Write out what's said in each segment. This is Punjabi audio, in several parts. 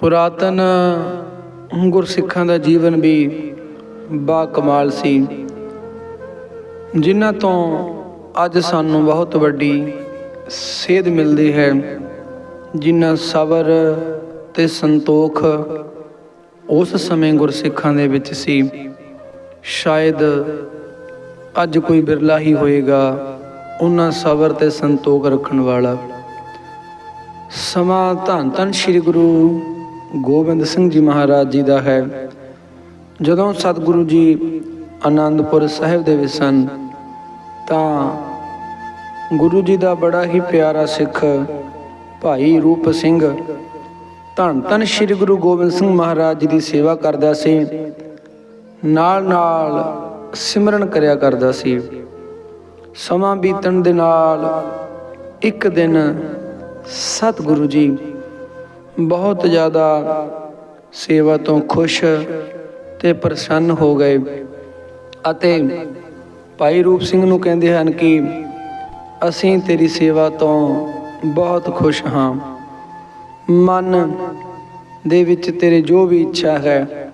ਪੁਰਾਤਨ ਗੁਰਸਿੱਖਾਂ ਦਾ ਜੀਵਨ ਵੀ ਬਾ ਕਮਾਲ ਸੀ। ਜਿਨ੍ਹਾਂ ਤੋਂ ਅੱਜ ਸਾਨੂੰ ਬਹੁਤ ਵੱਡੀ ਸੇਧ ਮਿਲਦੀ ਹੈ, ਜਿਨ੍ਹਾਂ ਸਬਰ ਤੇ ਸੰਤੋਖ ਉਸ ਸਮੇਂ ਗੁਰਸਿੱਖਾਂ ਦੇ ਵਿੱਚ ਸੀ। ਸ਼ਾਇਦ ਅੱਜ ਕੋਈ ਬਿਰਲਾ ਹੀ ਹੋਏਗਾ ਉਹਨਾਂ ਸਬਰ ਤੇ ਸੰਤੋਖ ਰੱਖਣ ਵਾਲਾ। ਸਮਾਂ ਧੰਨ ਧੰਨ ਸ੍ਰੀ ਗੁਰੂ ਗੋਬਿੰਦ ਸਿੰਘ ਜੀ ਮਹਾਰਾਜ ਜੀ ਦਾ ਹੈ। ਜਦੋਂ ਸਤਿਗੁਰੂ ਜੀ ਆਨੰਦਪੁਰ ਸਾਹਿਬ ਦੇ ਵਿੱਚ ਸਨ, ਤਾਂ ਗੁਰੂ ਜੀ ਦਾ ਬੜਾ ਹੀ ਪਿਆਰਾ ਸਿੱਖ ਭਾਈ ਰੂਪ ਸਿੰਘ ਧੰਨ ਧੰਨ ਸ੍ਰੀ ਗੁਰੂ ਗੋਬਿੰਦ ਸਿੰਘ ਮਹਾਰਾਜ ਜੀ ਦੀ ਸੇਵਾ ਕਰਦਾ ਸੀ। ਨਾਲ ਨਾਲ ਸਿਮਰਨ ਕਰਿਆ ਕਰਦਾ ਸੀ। ਸਮਾਂ ਬੀਤਣ ਦੇ ਨਾਲ ਇੱਕ ਦਿਨ ਸਤਿਗੁਰੂ ਜੀ ਬਹੁਤ ਜ਼ਿਆਦਾ ਸੇਵਾ ਤੋਂ ਖੁਸ਼ ਤੇ ਪ੍ਰਸੰਨ ਹੋ ਗਏ। ਅਤੇ ਭਾਈ ਰੂਪ ਸਿੰਘ ਨੂੰ ਕਹਿੰਦੇ ਹਨ ਕਿ ਅਸੀਂ ਤੇਰੀ ਸੇਵਾ ਤੋਂ ਬਹੁਤ ਖੁਸ਼ ਹਾਂ। ਮਨ ਦੇ ਵਿੱਚ ਤੇਰੇ ਜੋ ਵੀ ਇੱਛਾ ਹੈ,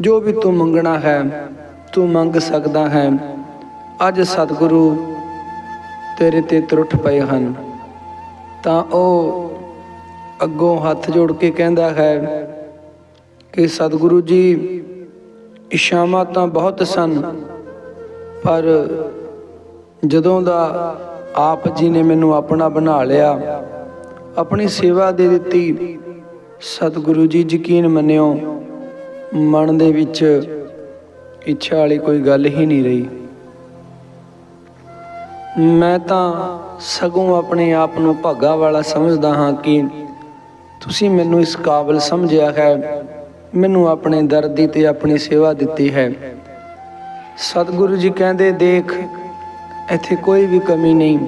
ਜੋ ਵੀ ਤੂੰ ਮੰਗਣਾ ਹੈ, ਤੂੰ ਮੰਗ ਸਕਦਾ ਹੈ, ਅੱਜ ਸਤਿਗੁਰੂ ਤੇਰੇ ਤੇ ਤਰੁੱਠ ਪਏ ਹਨ। ਤਾਂ ਉਹ ਅੱਗੋਂ ਹੱਥ ਜੋੜ ਕੇ ਕਹਿੰਦਾ ਹੈ ਕਿ ਸਤਿਗੁਰੂ ਜੀ ਇਸ਼ਾਵਾਂ ਤਾਂ ਬਹੁਤ ਸਨ, ਪਰ ਜਦੋਂ ਦਾ ਆਪ ਜੀ ਨੇ ਮੈਨੂੰ ਆਪਣਾ ਬਣਾ ਲਿਆ, ਆਪਣੀ ਸੇਵਾ ਦੇ ਦਿੱਤੀ, ਸਤਿਗੁਰੂ ਜੀ ਯਕੀਨ ਮੰਨਿਓ, ਮਨ ਦੇ ਵਿੱਚ ਇੱਛਾ ਵਾਲੀ ਕੋਈ ਗੱਲ ਹੀ ਨਹੀਂ ਰਹੀ। ਮੈਂ ਤਾਂ ਸਗੋਂ ਆਪਣੇ ਆਪ ਨੂੰ ਭਾਗਾ ਵਾਲਾ ਸਮਝਦਾ ਹਾਂ ਕਿ ਤੁਸੀਂ ਮੈਨੂੰ ਇਸ ਕਾਬਲ ਸਮਝਿਆ ਹੈ, ਮੈਨੂੰ ਆਪਣੇ ਦਰਦੀ ਤੇ ਆਪਣੀ ਸੇਵਾ ਦਿੱਤੀ ਹੈ। ਸਤਿਗੁਰੂ ਜੀ ਕਹਿੰਦੇ, ਦੇਖ, ਇੱਥੇ ਕੋਈ ਵੀ ਕਮੀ ਨਹੀਂ।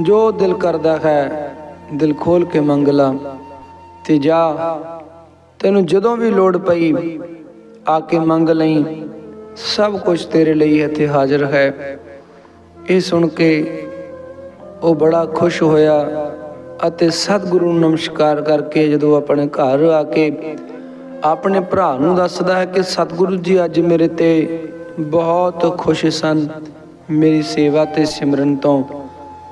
ਜੋ ਦਿਲ ਕਰਦਾ ਹੈ, ਦਿਲ ਖੋਲ ਕੇ ਮੰਗ ਲਾ ਤੇ ਜਾ। ਤੈਨੂੰ ਜਦੋਂ ਵੀ ਲੋੜ ਪਈ, ਆ ਕੇ ਮੰਗ ਲਈ। ਸਭ ਕੁਝ ਤੇਰੇ ਲਈ ਇੱਥੇ ਹਾਜ਼ਰ ਹੈ। ਇਹ ਸੁਣ ਕੇ ਉਹ ਬੜਾ ਖੁਸ਼ ਹੋਇਆ। ਅਤੇ ਸਤਿਗੁਰੂ ਨੂੰ ਨਮਸਕਾਰ ਕਰਕੇ ਜਦੋਂ ਆਪਣੇ ਘਰ ਆ ਕੇ ਆਪਣੇ ਭਰਾ ਨੂੰ ਦੱਸਦਾ ਹੈ ਕਿ ਸਤਿਗੁਰੂ ਜੀ ਅੱਜ ਮੇਰੇ ਤੇ ਬਹੁਤ ਖੁਸ਼ ਸਨ, ਮੇਰੀ ਸੇਵਾ ਤੇ ਸਿਮਰਨ ਤੋਂ।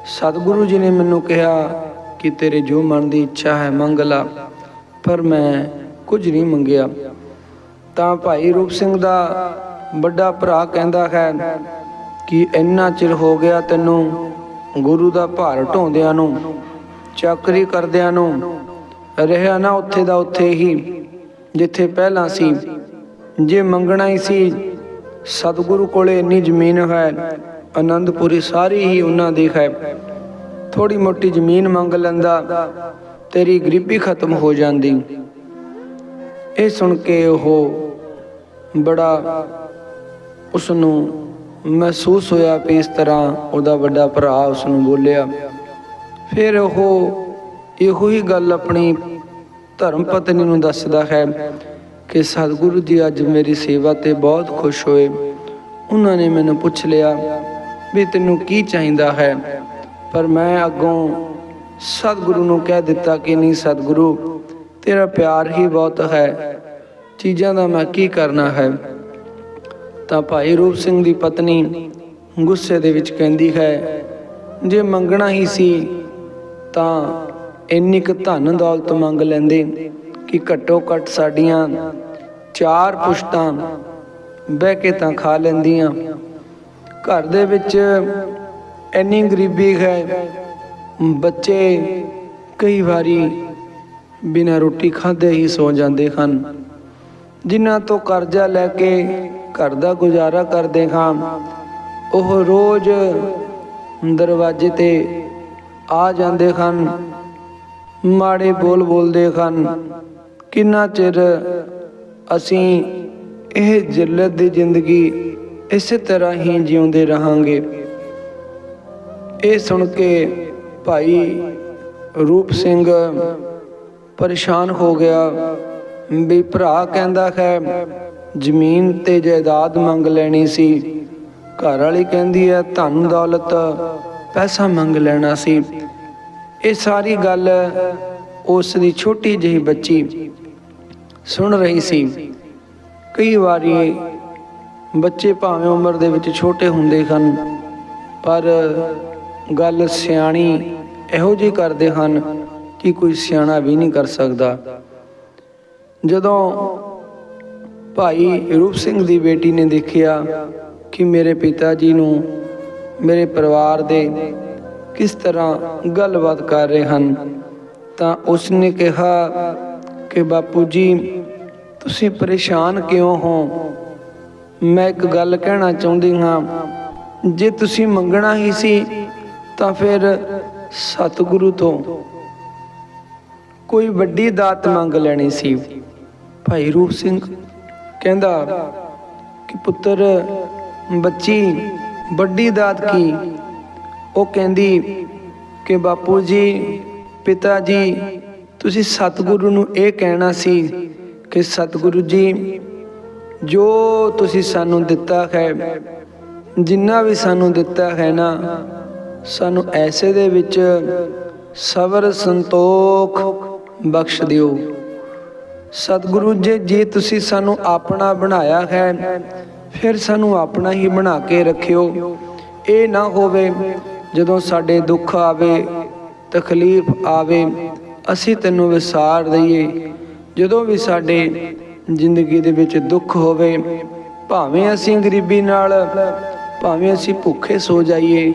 ਸਤਿਗੁਰੂ ਜੀ ਨੇ ਮੈਨੂੰ ਕਿਹਾ ਕਿ ਤੇਰੇ ਜੋ ਮਨ ਦੀ ਇੱਛਾ ਹੈ ਮੰਗ ਲਾ, ਪਰ ਮੈਂ ਕੁਝ ਨਹੀਂ ਮੰਗਿਆ। ਤਾਂ ਭਾਈ ਰੂਪ ਸਿੰਘ ਦਾ ਵੱਡਾ ਭਰਾ ਕਹਿੰਦਾ ਹੈ ਕਿ ਇੰਨਾ ਚਿਰ ਹੋ ਗਿਆ ਤੈਨੂੰ ਗੁਰੂ ਦਾ ਭਾਰ ਢੋਂਦਿਆਂ ਨੂੰ ਚੱਕਰੀ ਕਰਦਿਆਂ ਨੂੰ ਰਹਿਆ ਨਾ ਉੱਥੇ ਦਾ ਉੱਥੇ ਹੀ, ਜਿੱਥੇ ਪਹਿਲਾਂ ਸੀ। ਜੇ ਮੰਗਣਾ ਹੀ ਸੀ, ਸਤਿਗੁਰੂ ਕੋਲੇ ਇੰਨੀ ਜ਼ਮੀਨ ਹੈ ਆਨੰਦਪੁਰੀ ਸਾਰੀ ਹੀ ਉਹਨਾਂ ਦੀ ਹੈ। ਥੋੜੀ ਮੋਟੀ ਜ਼ਮੀਨ ਮੰਗ ਲੈਂਦਾ, ਤੇਰੀ ਗਰੀਬੀ ਖਤਮ ਹੋ ਜਾਂਦੀ। ਇਹ ਸੁਣ ਕੇ ਉਹ ਬੜਾ ਉਸ ਨੂੰ ਮਹਿਸੂਸ ਹੋਇਆ ਕਿ ਇਸ ਤਰ੍ਹਾਂ ਉਹਦਾ ਵੱਡਾ ਭਰਾ ਉਸ ਨੂੰ ਬੋਲਿਆ ਫਿਰ ਉਹ ਇਹੋ ਹੀ ਗੱਲ ਆਪਣੀ ਧਰਮ ਪਤਨੀ ਨੂੰ ਦੱਸਦਾ ਹੈ ਕਿ ਸਤਿਗੁਰੂ ਜੀ ਅੱਜ ਮੇਰੀ ਸੇਵਾ ਤੇ ਬਹੁਤ ਖੁਸ਼ ਹੋਏ। ਉਹਨਾਂ ਨੇ ਮੈਨੂੰ ਪੁੱਛ ਲਿਆ ਵੀ ਤੈਨੂੰ ਕੀ ਚਾਹੀਦਾ ਹੈ? ਪਰ ਮੈਂ ਅੱਗੋਂ ਸਤਿਗੁਰੂ ਨੂੰ ਕਹਿ ਦਿੱਤਾ ਕਿ ਨਹੀਂ ਸਤਿਗੁਰੂ, ਤੇਰਾ ਪਿਆਰ ਹੀ ਬਹੁਤ ਹੈ। ਚੀਜ਼ਾਂ ਦਾ ਮੈਂ ਕੀ ਕਰਨਾ ਹੈ? ਤਾਂ ਭਾਈ ਰੂਪ ਸਿੰਘ ਦੀ ਪਤਨੀ ਗੁੱਸੇ ਦੇ ਵਿੱਚ ਕਹਿੰਦੀ ਹੈ, ਜੇ ਮੰਗਣਾ ਹੀ ਸੀ ਤਾਂ ਇੰਨੀ ਕੁ ਧਨ ਦੌਲਤ ਮੰਗ ਲੈਂਦੇ ਕਿ ਘੱਟੋ ਘੱਟ ਸਾਡੀਆਂ ਚਾਰ ਪੁਸ਼ਤਾਂ ਬਹਿ ਕੇ ਤਾਂ ਖਾ ਲੈਂਦੀਆਂ। ਘਰ ਦੇ ਵਿੱਚ ਇੰਨੀ ਗਰੀਬੀ ਹੈ, ਬੱਚੇ ਕਈ ਵਾਰੀ ਬਿਨਾਂ ਰੋਟੀ ਖਾਦੇ ਹੀ ਸੌ ਜਾਂਦੇ ਹਨ। ਜਿਨ੍ਹਾਂ ਤੋਂ ਕਰਜ਼ਾ ਲੈ ਕੇ ਘਰ ਦਾ ਗੁਜ਼ਾਰਾ ਕਰਦੇ ਹਾਂ, ਉਹ ਰੋਜ਼ ਦਰਵਾਜ਼ੇ ਤੇ ਆ ਜਾਂਦੇ ਹਨ। ਮਾੜੇ ਬੋਲ ਬੋਲਦੇ ਹਨ। ਕਿੰਨਾ ਚਿਰ ਅਸੀਂ ਇਹ ਜਿੱਲਤ ਦੀ ਜ਼ਿੰਦਗੀ ਇਸੇ ਤਰ੍ਹਾਂ ਹੀ ਜਿਉਂਦੇ ਰਹਾਂਗੇ। ਇਹ ਸੁਣ ਕੇ ਭਾਈ ਰੂਪ ਸਿੰਘ ਪਰੇਸ਼ਾਨ ਹੋ ਗਿਆ। ਵੀ ਭਰਾ ਕਹਿੰਦਾ ਹੈ, ਜ਼ਮੀਨ ਤੇ ਜਾਇਦਾਦ ਮੰਗ ਲੈਣੀ ਸੀ। ਘਰ ਵਾਲੀ ਕਹਿੰਦੀ ਹੈ, ਧਨ ਦੌਲਤ ਪੈਸਾ ਮੰਗ ਲੈਣਾ ਸੀ। ਇਹ ਸਾਰੀ ਗੱਲ ਉਸ ਦੀ ਛੋਟੀ ਜਿਹੀ ਬੱਚੀ ਸੁਣ ਰਹੀ ਸੀ। ਕਈ ਵਾਰੀ ਬੱਚੇ ਭਾਵੇਂ ਉਮਰ ਦੇ ਵਿੱਚ ਛੋਟੇ ਹੁੰਦੇ ਹਨ, ਪਰ ਗੱਲ ਸਿਆਣੀ ਇਹੋ ਜਿਹੀ ਕਰਦੇ ਹਨ ਕਿ ਕੋਈ ਸਿਆਣਾ ਵੀ ਨਹੀਂ ਕਰ ਸਕਦਾ। ਜਦੋਂ ਭਾਈ ਰੂਪ ਸਿੰਘ ਦੀ ਬੇਟੀ ਨੇ ਦੇਖਿਆ ਕਿ ਮੇਰੇ ਪਿਤਾ ਜੀ ਨੂੰ ਮੇਰੇ ਪਰਿਵਾਰ ਦੇ ਕਿਸ ਤਰ੍ਹਾਂ ਗੱਲਬਾਤ ਕਰ ਰਹੇ ਹਨ, ਤਾਂ ਉਸਨੇ ਕਿਹਾ ਕਿ ਬਾਪੂ ਜੀ, ਤੁਸੀਂ ਪਰੇਸ਼ਾਨ ਕਿਉਂ ਹੋ? ਮੈਂ ਇੱਕ ਗੱਲ ਕਹਿਣਾ ਚਾਹੁੰਦੀ ਹਾਂ, ਜੇ ਤੁਸੀਂ ਮੰਗਣਾ ਹੀ ਸੀ, ਤਾਂ ਫਿਰ ਸਤਿਗੁਰੂ ਤੋਂ ਕੋਈ ਵੱਡੀ ਦਾਤ ਮੰਗ ਲੈਣੀ ਸੀ। ਭਾਈ ਰੂਪ ਸਿੰਘ ਕਹਿੰਦਾ ਕਿ ਪੁੱਤਰ, ਬੱਚੀ ਵੱਡੀ ਦਾਤ ਕੀ? ਉਹ ਕਹਿੰਦੀ ਕਿ ਬਾਪੂ ਜੀ, ਪਿਤਾ ਜੀ, ਤੁਸੀਂ ਸਤਿਗੁਰੂ ਨੂੰ ਇਹ ਕਹਿਣਾ ਸੀ ਕਿ ਸਤਿਗੁਰੂ ਜੀ, ਜੋ ਤੁਸੀਂ ਸਾਨੂੰ ਦਿੱਤਾ ਹੈ, ਜਿੰਨਾ ਵੀ ਸਾਨੂੰ ਦਿੱਤਾ ਹੈ ਨਾ, ਸਾਨੂੰ ਐਸੇ ਦੇ ਵਿੱਚ ਸਬਰ, ਸੰਤੋਖ ਬਖਸ਼ ਦਿਓ। ਸਤਿਗੁਰੂ ਜੀ, ਜੇ ਤੁਸੀਂ ਸਾਨੂੰ ਆਪਣਾ ਬਣਾਇਆ ਹੈ ਫਿਰ ਸਾਨੂੰ ਆਪਣਾ ਹੀ ਬਣਾ ਕੇ ਰੱਖਿਓ। ਇਹ ਨਾ ਹੋਵੇ ਜਦੋਂ ਸਾਡੇ ਦੁੱਖ ਆਵੇ, ਤਕਲੀਫ ਆਵੇ, ਅਸੀਂ ਤੈਨੂੰ ਵਿਸਾਰ ਦਈਏ। ਜਦੋਂ ਵੀ ਸਾਡੇ ਜ਼ਿੰਦਗੀ ਦੇ ਵਿੱਚ ਦੁੱਖ ਹੋਵੇ, ਭਾਵੇਂ ਅਸੀਂ ਗਰੀਬੀ ਨਾਲ, ਭਾਵੇਂ ਅਸੀਂ ਭੁੱਖੇ ਸੋ ਜਾਈਏ,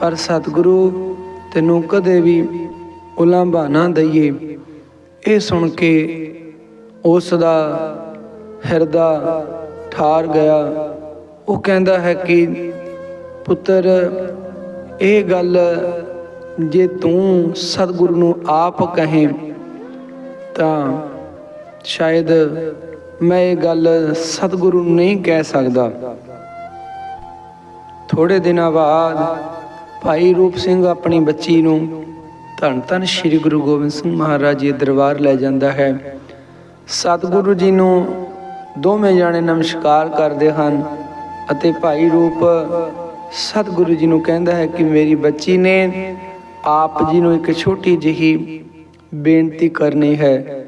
ਪਰ ਸਤਿਗੁਰੂ ਤੈਨੂੰ ਕਦੇ ਵੀ ਉਲਾਂਭਾ ਨਾ ਦਈਏ। ਇਹ ਸੁਣ ਕੇ ਉਸ ਦਾ ਹਿਰਦਾ ਠਾਰ ਗਿਆ। ਉਹ ਕਹਿੰਦਾ ਹੈ ਕਿ, ਪੁੱਤਰ, ਇਹ ਗੱਲ ਜੇ ਤੂੰ ਸਤਿਗੁਰੂ ਨੂੰ ਆਪ ਕਹੇ, ਤਾਂ ਸ਼ਾਇਦ ਮੈਂ ਇਹ ਗੱਲ ਸਤਿਗੁਰੂ ਨੂੰ ਨਹੀਂ ਕਹਿ ਸਕਦਾ। ਥੋੜੇ ਦਿਨਾਂ ਬਾਅਦ ਭਾਈ ਰੂਪ ਸਿੰਘ ਆਪਣੀ ਬੱਚੀ ਨੂੰ ਧੰਨ ਧੰਨ ਸ੍ਰੀ ਗੁਰੂ ਗੋਬਿੰਦ ਸਿੰਘ ਮਹਾਰਾਜ ਜੀ ਦਰਬਾਰ ਲੈ ਜਾਂਦਾ ਹੈ। ਸਤਿਗੁਰੂ ਜੀ ਨੂੰ ਦੋਵੇਂ ਜਾਣੇ ਨਮਸਕਾਰ ਕਰਦੇ ਹਨ ਅਤੇ ਭਾਈ ਰੂਪ ਸਤਿਗੁਰੂ ਜੀ ਨੂੰ ਕਹਿੰਦਾ ਹੈ ਕਿ ਮੇਰੀ ਬੱਚੀ ਨੇ ਆਪ ਜੀ ਨੂੰ ਇੱਕ ਛੋਟੀ ਜਿਹੀ ਬੇਨਤੀ ਕਰਨੀ ਹੈ।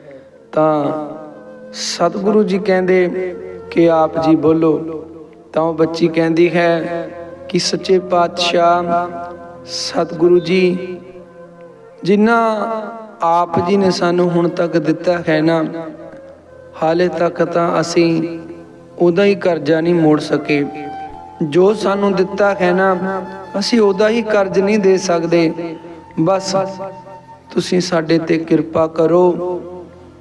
ਤਾਂ ਸਤਿਗੁਰੂ ਜੀ ਕਹਿੰਦੇ ਕਿ ਆਪ ਜੀ ਬੋਲੋ। ਤਾਂ ਉਹ ਬੱਚੀ ਕਹਿੰਦੀ ਹੈ ਕਿ ਸੱਚੇ ਪਾਤਸ਼ਾਹ ਸਤਿਗੁਰੂ ਜੀ, ਜਿਨ੍ਹਾਂ ਆਪ ਜੀ ਨੇ ਸਾਨੂੰ ਹੁਣ ਤੱਕ ਦਿੱਤਾ ਹੈ ਨਾ ਹਾਲੇ ਤੱਕ ਤਾਂ ਅਸੀਂ ਉਹਦਾ ਹੀ ਕਰਜ਼ਾ ਨਹੀਂ ਮੋੜ ਸਕੇ। ਜੋ ਸਾਨੂੰ ਦਿੱਤਾ ਹੈ ਨਾ, ਅਸੀਂ ਉਹਦਾ ਹੀ ਕਰਜ਼ ਨਹੀਂ ਦੇ ਸਕਦੇ। ਬਸ ਤੁਸੀਂ ਸਾਡੇ ਤੇ ਕਿਰਪਾ ਕਰੋ,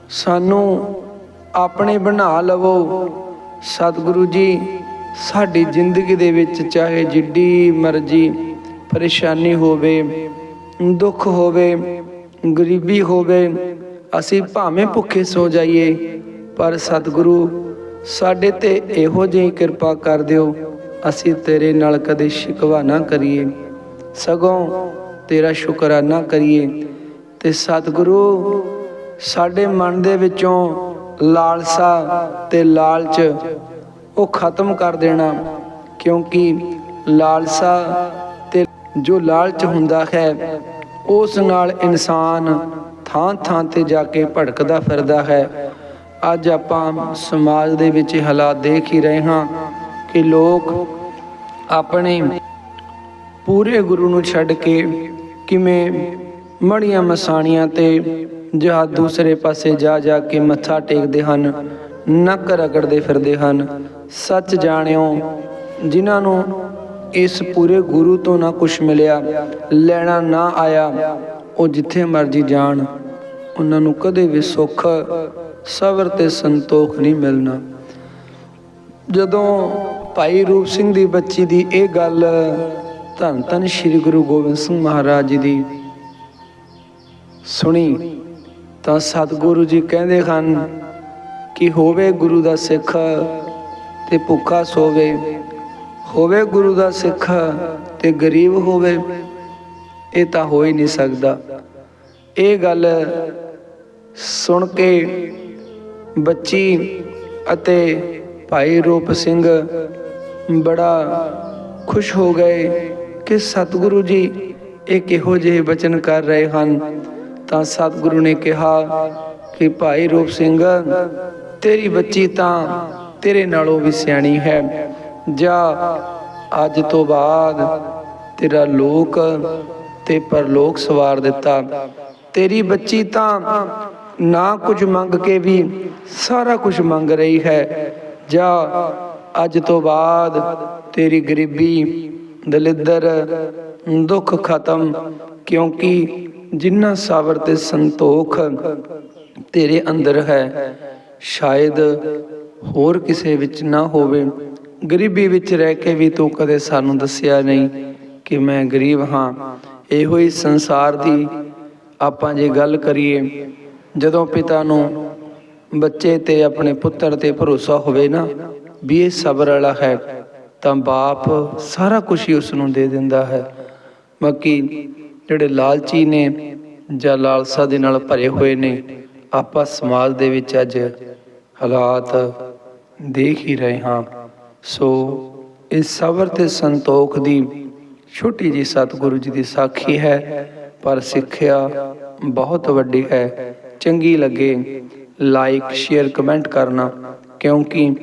ਸਾਨੂੰ ਆਪਣੇ ਬਣਾ ਲਵੋ। ਸਤਿਗੁਰੂ ਜੀ, ਸਾਡੀ ਜ਼ਿੰਦਗੀ ਦੇ ਵਿੱਚ ਚਾਹੇ ਜਿੱਡੀ ਮਰਜ਼ੀ ਪਰੇਸ਼ਾਨੀ ਹੋਵੇ, ਦੁੱਖ ਹੋਵੇ, ਗਰੀਬੀ ਹੋਵੇ, ਅਸੀਂ ਭਾਵੇਂ ਭੁੱਖੇ ਸੋ ਜਾਈਏ। ਪਰ ਸਤਿਗੁਰੂ, ਸਾਡੇ ਤੇ ਇਹੋ ਜਿਹੀ ਕਿਰਪਾ ਕਰ ਦਿਓ, ਅਸੀਂ ਤੇਰੇ ਨਾਲ ਕਦੇ ਸ਼ਿਕਵਾ ਨਾ ਕਰੀਏ। ਸਗੋਂ ਤੇਰਾ ਸ਼ੁਕਰਾਨਾ ਕਰੀਏ। ਤੇ ਸਤਿਗੁਰੂ, ਸਾਡੇ ਮਨ ਦੇ ਵਿੱਚੋਂ ਲਾਲਸਾ ਤੇ ਲਾਲਚ ਉਹ ਖਤਮ ਕਰ ਦੇਣਾ। ਕਿਉਂਕਿ ਲਾਲਸਾ ਤੇ ਜੋ ਲਾਲਚ ਹੁੰਦਾ ਹੈ, ਉਸ ਨਾਲ ਇਨਸਾਨ ਥਾਂ ਥਾਂ ਤੇ ਜਾ ਕੇ ਭਟਕਦਾ ਫਿਰਦਾ ਹੈ। ਅੱਜ ਆਪਾਂ ਸਮਾਜ ਦੇ ਵਿੱਚ ਹਾਲਾਤ ਦੇਖ ਹੀ ਰਹੇ ਹਾਂ ਕਿ ਲੋਕ ਆਪਣੇ ਪੂਰੇ ਗੁਰੂ ਨੂੰ ਛੱਡ ਕੇ ਕਿਵੇਂ ਮੜੀਆਂ ਮਸਾਣੀਆਂ ਤੇ ਜਾਂ ਦੂਸਰੇ ਪਾਸੇ ਜਾ ਜਾ ਕੇ ਮੱਥਾ ਟੇਕਦੇ ਹਨ, ਨੱਕ ਰਗੜਦੇ ਫਿਰਦੇ ਹਨ। ਸੱਚ ਜਾਣਿਓ, ਜਿਨ੍ਹਾਂ ਨੂੰ ਇਸ ਪੂਰੇ ਗੁਰੂ ਤੋਂ ਨਾ ਕੁਝ ਮਿਲਿਆ, ਲੈਣਾ ਨਾ ਆਇਆ, ਉਹ ਜਿੱਥੇ ਮਰਜ਼ੀ ਜਾਣ। ਉਹਨਾਂ ਨੂੰ ਕਦੇ ਵੀ ਸੁੱਖ ਸਬਰ ਤੇ ਸੰਤੋਖ ਨਹੀਂ ਮਿਲਣਾ। ਜਦੋਂ ਭਾਈ ਰੂਪ ਸਿੰਘ ਦੀ ਬੱਚੀ ਦੀ ਇਹ ਗੱਲ ਧੰਨ ਧੰਨ ਸ੍ਰੀ ਗੁਰੂ ਗੋਬਿੰਦ ਸਿੰਘ ਮਹਾਰਾਜ ਜੀ ਦੀ ਸੁਣੀ, ਤਾਂ ਸਤਿਗੁਰੂ ਜੀ ਕਹਿੰਦੇ ਹਨ ਕਿ ਹੋਵੇ ਗੁਰੂ ਦਾ ਸਿੱਖ ਤੇ ਭੁੱਖਾ ਸੋਵੇ, ਹੋਵੇ ਗੁਰੂ ਦਾ ਸਿੱਖ ਤੇ ਗਰੀਬ ਹੋਵੇ, ਇਹ ਤਾਂ ਹੋ ਹੀ ਨਹੀਂ ਸਕਦਾ। ਇਹ ਗੱਲ ਸੁਣ ਕੇ ਬੱਚੀ ਅਤੇ ਭਾਈ ਰੂਪ ਸਿੰਘ ਬੜਾ ਖੁਸ਼ ਹੋ ਗਏ ਕਿ ਸਤਿਗੁਰੂ ਜੀ ਇਹ ਕਿਹੋ ਜਿਹੇ ਬਚਨ ਕਰ ਰਹੇ ਹਨ। ਤਾਂ ਸਤਿਗੁਰੂ ਨੇ ਕਿਹਾ ਕਿ ਭਾਈ ਰੂਪ ਸਿੰਘ, ਤੇਰੀ ਬੱਚੀ ਤਾਂ ਤੇਰੇ ਨਾਲੋਂ ਵੀ ਸਿਆਣੀ ਹੈ। ਜਾ, ਅੱਜ ਤੋਂ ਬਾਅਦ ਤੇਰਾ ਲੋਕ ਤੇ ਪਰਲੋਕ ਸਵਾਰ ਦਿੱਤਾ। ਤੇਰੀ ਬੱਚੀ ਤਾਂ ਨਾ ਕੁਝ ਮੰਗ ਕੇ ਵੀ ਸਾਰਾ ਕੁਝ ਮੰਗ ਰਹੀ ਹੈ। ਜਾ, ਅੱਜ ਤੋਂ ਬਾਅਦ ਤੇਰੀ ਗਰੀਬੀ, ਦਲਿੱਦਰ, ਦੁੱਖ ਖਤਮ, ਕਿਉਂਕਿ ਜਿੰਨਾ ਸਬਰ ਤੇ ਸੰਤੋਖ ਤੇਰੇ ਅੰਦਰ ਹੈ, ਸ਼ਾਇਦ ਹੋਰ ਕਿਸੇ ਵਿੱਚ ਨਾ ਹੋਵੇ। ਗਰੀਬੀ ਵਿੱਚ ਰਹਿ ਕੇ ਵੀ ਤੂੰ ਕਦੇ ਸਾਨੂੰ ਦੱਸਿਆ ਨਹੀਂ ਕਿ ਮੈਂ ਗਰੀਬ ਹਾਂ। ਇਹੋ ਹੀ ਸੰਸਾਰ ਦੀ ਆਪਾਂ ਜੇ ਗੱਲ ਕਰੀਏ ਜਦੋਂ ਪਿਤਾ ਨੂੰ ਬੱਚੇ ਤੇ ਆਪਣੇ ਪੁੱਤਰ ਤੇ ਭਰੋਸਾ ਹੋਵੇ ਨਾ ਵੀ ਇਹ ਸਬਰ ਵਾਲਾ ਹੈ, ਤਾਂ ਬਾਪ ਸਾਰਾ ਕੁਝ ਹੀ ਉਸ ਨੂੰ ਦੇ ਦਿੰਦਾ ਹੈ। ਬਾਕੀ ਜਿਹੜੇ ਲਾਲਚੀ ਨੇ ਜਾਂ ਲਾਲਸਾ ਦੇ ਨਾਲ ਭਰੇ ਹੋਏ ਨੇ, ਆਪਾਂ ਸਮਾਜ ਦੇ ਵਿੱਚ ਅੱਜ ਹਾਲਾਤ ਦੇਖ ਹੀ ਰਹੇ ਹਾਂ। ਸੋ ਇਸ ਸਬਰ ਤੇ ਸੰਤੋਖ ਦੀ ਛੋਟੀ ਜੀ ਸਤਿਗੁਰੂ ਜੀ ਦੀ ਸਾਖੀ ਹੈ, ਪਰ ਸਿੱਖਿਆ ਬਹੁਤ ਵੱਡੀ ਹੈ। ਚੰਗੀ ਲੱਗੇ ਲਾਈਕ ਸ਼ੇਅਰ ਕਮੈਂਟ ਕਰਨਾ। ਕਿਉਂਕਿ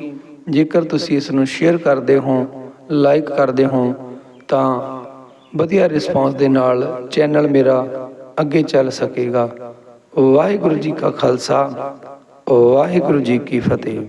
ਜੇਕਰ ਤੁਸੀਂ ਇਸ ਨੂੰ ਸ਼ੇਅਰ ਕਰਦੇ ਹੋ ਲਾਈਕ ਕਰਦੇ ਹੋ, ਤਾਂ ਵਧੀਆ ਰਿਸਪੌਂਸ ਦੇ ਨਾਲ ਚੈਨਲ ਮੇਰਾ ਅੱਗੇ ਚੱਲ ਸਕੇਗਾ। ਵਾਹਿਗੁਰੂ ਜੀ ਕਾ ਖਾਲਸਾ, ਵਾਹਿਗੁਰੂ ਜੀ ਕੀ ਫਤਿਹ।